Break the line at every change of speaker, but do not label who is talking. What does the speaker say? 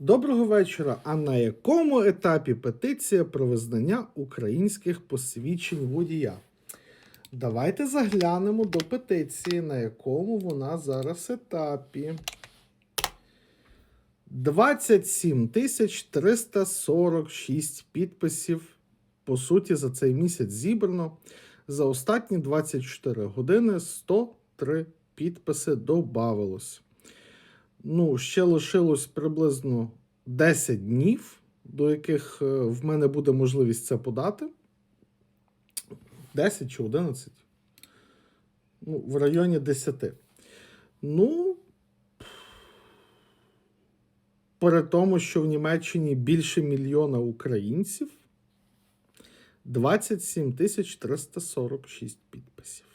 Доброго вечора. А на якому етапі петиція про визнання українських посвідчень водія? Давайте заглянемо до петиції, на якому вона зараз етапі. 27 тисяч 346 підписів. По суті, за цей місяць зібрано. За останні 24 години 103 підписи додавалось. Ну, ще лишилось приблизно 10 днів, до яких е, в мене буде можливість це подати. 10 чи 11. Ну, в районі 10. Ну, при тому, що в Німеччині більше мільйона українців, 27 тисяч 346 підписів.